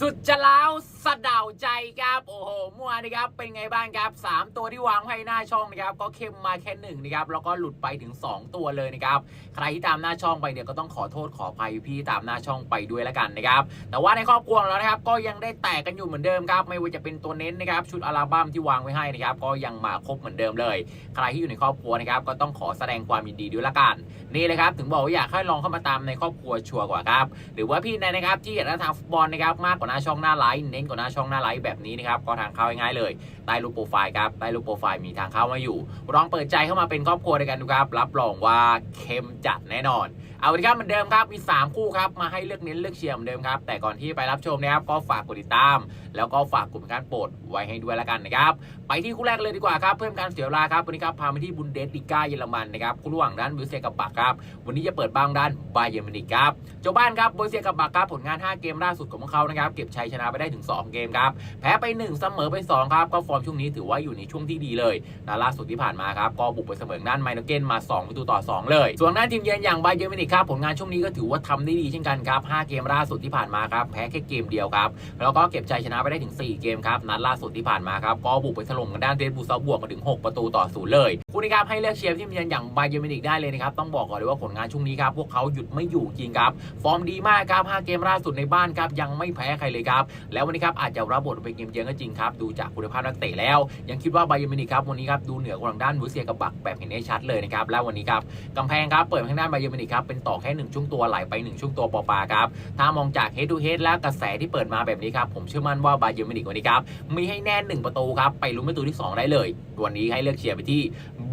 สุดจะล้าว สะเดาใจครับโอ้โหเมื่อวานนะครับเป็นไงบ้างครับ 3 ตัวที่วางไว้หน้าช่องนะครับก็เข้มมาแค่หนึ่งนะครับแล้วก็หลุดไปถึง 2 ตัวเลยนะครับใครที่ตามหน้าช่องไปเนี่ยก็ต้องขอโทษขออภัยพี่ตามหน้าช่องไปด้วยแล้วกันนะครับแต่ว่าในครอบครัวของเรานะครับก็ยังได้แตกกันอยู่เหมือนเดิมครับไม่ว่าจะเป็นตัวเน้นนะครับชุดอัลบั้มที่วางไว้ให้นะครับก็ยังมาครบเหมือนเดิมเลย ใครที่อยู่ในครอบครัวนะครับก็ต้องขอแสดงความยินดีด้วยละกันนี่เลยครับถึงบอกว่าอยากให้ลองเข้ามาตามในครอบครัวชัวร์กว่าครับหรือว่าพี่ในนะครับที่อยากจะทางฟุตบอลนะครับมากกว่าหน้าช่องหน้าไลฟ์เน้นกว่าหน้าช่องหน้าไลฟ์แบบนี้นะครับก็ทางเข้าง่ายๆเลยใต้รูปโปรไฟล์ครับใต้รูปโปรไฟล์มีทางเข้ามาอยู่ลองเปิดใจเข้ามาเป็นครอบครัวด้วยกันดูครับ รับรองว่าเข้มจัดแน่นอนเอาละครับเหมือนเดิมครับมี 3 คู่ครับมาให้เลือกเน้นเลือกเชียร์เหมือนเดิมครับแต่ก่อนที่ไปรับชมนะครับก็ฝากกดติดตาม แล้วก็ฝากกลุ่มการโปรดไว้ให้ด้วยละกันนะครับไปที่คู่แรกเลยดีกว่าครับเพิ่มการเสียเวลาครับวันนี้ครับพาไปที่บุนเดสลิก้าเยอรมันนะครับคู่ระหว่างด้านบรูเซียกับบักครับวันนี้จะเปิดบ้างด้านบาเยอร์มินิกครับเจ้าบ้านครับบรูเซียกับบักครับผลงาน 5 เกมล่าสุดของพวกเขานะครับเก็บชัยชนะไปได้ถึง 2 เกมครับแพ้ไป 1 เสมอไป2ครับก็ฟอร์มช่วงนี้ถือว่าอยู่ในช่วงที่ดีเลยและล่าสุดที่ผ่านมาครับก็บุกไปเสมอด้านไมโนเกนมา2ประตูต่อ 2 เลย ส่วนด้านทีมเยือนอย่างบาเยอร์มินิกครับผลงานช่วงนี้ก็ถือว่าทำได้ดีเช่นกันครับ 5 เกมล่าสุดที่ผ่านมาครับแพ้แค่เกมเดียวครับ แล้วก็เก็บชัยชนะไปได้ถึง 4 เกมครับ นัดล่าสุดที่ผ่านมาครับ ก็บุกไปถล่มกันด้านเดนบูซาบวกมาถึง 6 ประตูต่อศูนย์เลยคู่นี้ครับให้เลือกเชียร์ที่มีอย่างบาเยอร์มินิกได้เลยนะครับต้องบอกก่อนเลยว่าผลงานช่วงนี้ครับพวกเขาหยุดไม่อยู่จริงครับฟอร์มดีมากครับ 5 เกมล่าสุดในบ้านครับยังไม่แพ้ใครเลยครับแล้ววันนี้ครับอาจจะรับบทเป็นเกมเยือนก็จริงครับดูจากคุณภาพนักเตะแล้ว ยังคิดว่าบเยอร์มินิกครับวันนี้ครับดูเหนือกว่าทางด้านบูเซียกับบักแบบเห็นได้ชัดเลยนะครับแล้ววันนี้ครับกำแพงครับเปิดทางด้านบเยอร์มินิกครับเป็นต่อแค่หนึ่งช่วงตัวไหลไปหนึ่งช่วงตัวปอปาครับถ้ามองจากเฮด o ูเฮดและกระแสที่เปิดมาแบบนี้ครับผมเชื่อมั่นว่าบาเยอร์มิวนิกวันนี้ครับมีให้แน่หนึ่งประตูครับไปลุ้นประตูที่ 2 ได้เลย วันนี้ให้เลือกเชียร์ไปที่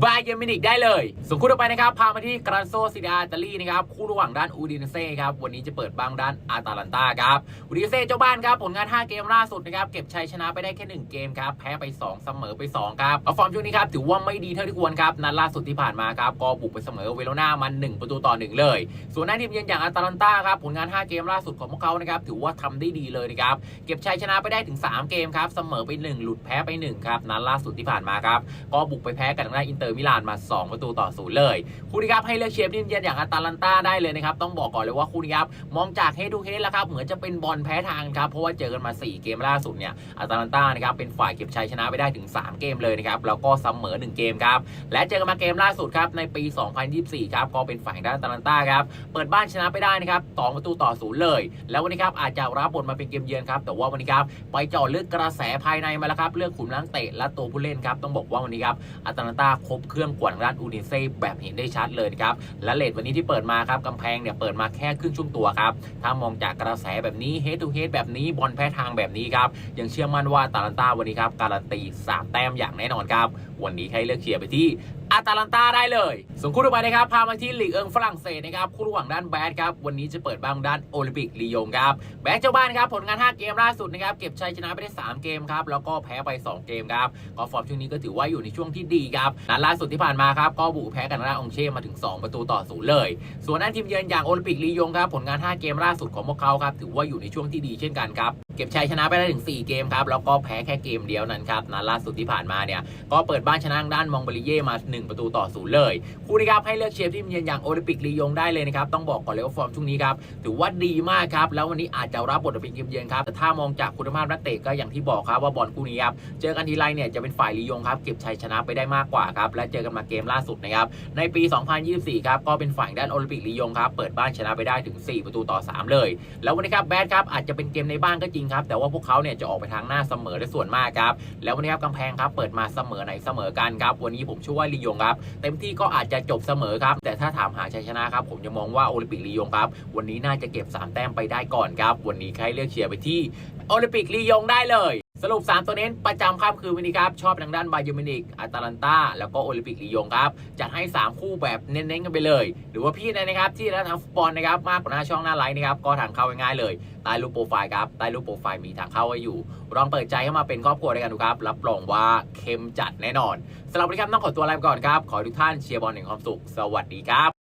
บาเยอรมินิกได้เลยส่วนคู่ต่อไปนะครับพามาที่กราโซซิดาอิตาลีนะครับคู่ระหว่างด้านอูดินเซ่ครับวันนี้จะเปิดบ้างด้านอาตาลันตาครับอูดินเซ่เจ้าบ้านครับผลงาน 5 เกมล่าสุดนะครับเก็บชัยชนะไปได้แค่ 1 เกมครับแพ้ไป 2 เสมอไป 2 ครับเอาฟอร์มช่วงนี้ครับถือว่าไม่ดีเท่าที่ควรครับนัดล่าสุดที่ผ่านมาครับก็บุกไปเสมอเวโรนามัน 1 ประตูต่อ 1 เลย ส่วนหน้าทีมเยือนอย่างอาตาลันตาครับผลงาน 5 เกมล่าสุดของพวกเขานะครับถือว่าทำได้ดีเลยนะครับเก็บชัยชนะไปได้ถึง 3 เกมครับเสมอไป 1 หลุดแพ้ไป1ครับนัดล่าสุดที่ผ่านมาครับก็บุกไปแพ้กับทางด้านอินเตอร์มิลานมา 2 ประตูต่อศูนย์เลยคู่นี้ครับให้เลือกเชียร์ทีมเยือนอย่างอาตาลันตาได้เลยนะครับต้องบอกก่อนเลยว่าคู่นี้ครับมองจากเฮดูเฮดแล้วครับเหมือนจะเป็นบอลแพ้ทางครับเพราะว่าเจอกันมา 4 เกมล่าสุดเนี่ยอาตาลันตานะครับเป็นฝ่ายเก็บชัยชนะไปได้ถึง 3 เกมเลยนะครับแล้วก็เสมอ 1 เกมครับและเจอกันมาเกมล่าสุดครับในปี 2024 ครับก็เป็นฝ่ายด้านอาตาลันตาครับเปิดบ้านชนะไปได้นะครับ2ประตูต่อศูนย์เลย แล้ววันนี้ครับอาจจะรับบทมาเป็นเกมเยือนครับแต่ว่าวันนี้ครับไปเจาะลึกกระแสภายในมาแล้วครับเรื่องขุมนักเตะและตัวผู้เล่นครับต้องบอกว่าวันนี้ครับอาตาลันตาคบเครื่องกว่าทางด้านอูดิเซ่แบบเห็นได้ชัดเลยครับ และเลทวันนี้ที่เปิดมาครับกำแพงเนี่ยเปิดมาแค่ครึ่งช่วงตัวครับ ถ้ามองจากกระแสแบบนี้เฮดทูเฮดแบบนี้บอลแพ้ทางแบบนี้ครับ ยังเชื่อมั่นว่าตาลันตาวันนี้ครับการันตี3แต้มอย่างแน่นอนครับ วันนี้ให้เลือกเชียร์ไปที่ อาตาลันตาได้เลยส่วนคู่ต่อไปนะครับพามาที่ลีกเอิงฝรั่งเศสนะครับคู่ระหว่างด้านแบดครับวันนี้จะเปิดบ้างด้านโอลิมปิกลียงครับแบดเจ้าบ้านครับผลงาน 5 เกมล่าสุดนะครับเก็บชัยชนะไปได้ 3 เกมครับแล้วก็แพ้ไป 2 เกมครับก็ฟอร์มช่วงนี้ก็ถือว่าอยู่ในช่วงที่ดีครับนัดล่าสุดที่ผ่านมาครับก็บุกแพ้กันทางด้าองเช่มาถึง 2 ประตูต่อศูนย์เลย ส่วนด้านทีมเยือนอย่างโอลิมปิกลียงครับผลงาน 5 เกมล่าสุดของพวกเขาครับถือว่าอยู่ในช่วงที่ดีเช่นกันครับ เก็บชัยชนะไปได้ถึง 4 เกมครับ แล้วก็แพ้แค่เกมเดียวนั้นครับนัดล่าสุดที่ผ่านมาเนี่ย ก็เปิดบ้านชนะด้านมองเบลิเย่มา 1 ประตูต่อศูนย์เลย คู่นี้ครับ ให้เลือกเชียร์ที่เยือนอย่างโอลิมปิกลียงได้เลยนะครับ ต้องบอกก่อนเลยว่าฟอร์มช่วงนี้ครับ ถือว่าดีมากครับ แล้ววันนี้อาจจะรับบทเป็นเกมเยือนครับ แต่ถ้ามองจากคุณภาพนักเตะก็อย่างที่บอกครับว่าบอลคู่นี้ครับ เจอกันทีไรเนี่ยจะเป็นฝ่ายลียงครับ เก็บชัยชนะไปได้มากกว่าครับ และเจอกันมาเกมล่าสุดนะครับ ในปี 2024 ครับ ก็เป็นฝ่ายด้านโอลิมปิกลียงครับ เปิดบ้านชนะไปได้ถึง 4 ประตูต่อ 3 เลย แล้ววันนี้ครับแบดครับอาจจะเป็นเกมในบ้านก็จริงครับ แต่ว่าพวกเขาเนี่ยจะออกไปทางหน้าเสมอได้ส่วนมากครับ แล้ววันนี้ครับกำแพงครับเปิดมาเสมอไหนเสมอกันครับ วันนี้ผมเชื่อว่าลียงครับ เต็มที่ก็อาจจะจบเสมอครับ แต่ถ้าถามหาชัยชนะครับผมจะมองว่าโอลิมปิกลียงครับ วันนี้น่าจะเก็บ 3 แต้มไปได้ก่อนครับ วันนี้ใครเลือกเชียร์ไปที่โอลิมปิกลียงได้เลย สรุป 3 ตัวเน้นประจำครับคือวันนี้ครับ ชอบทางด้านบาเยอร์มินิกอาตาลันตาแล้วก็โอลิมปิกลียงครับ จัดให้ 3 คู่แบบเน้นๆกันไปเลย หรือว่าพี่นะครับ ที่ร้านทางฟุตบอลนะครับ มากกว่าหน้าช่องหน้าไลน์นะครับ ก็ทางเข้าง่ายๆเลย ใต้รูปโปรไฟล์ครับ ใต้รูปโปรไฟล์มีทางเข้าไว้อยู่ ลองเปิดใจเข้ามาเป็นครอบครัวด้วยกันดูครับ รับรองว่าเข้มจัดแน่นอนสำหรับวันนี้ครับต้องขอตัวลาไปก่อนครับ ขอให้ทุกท่านเชียร์บอลแห่งความสุข สวัสดีครับ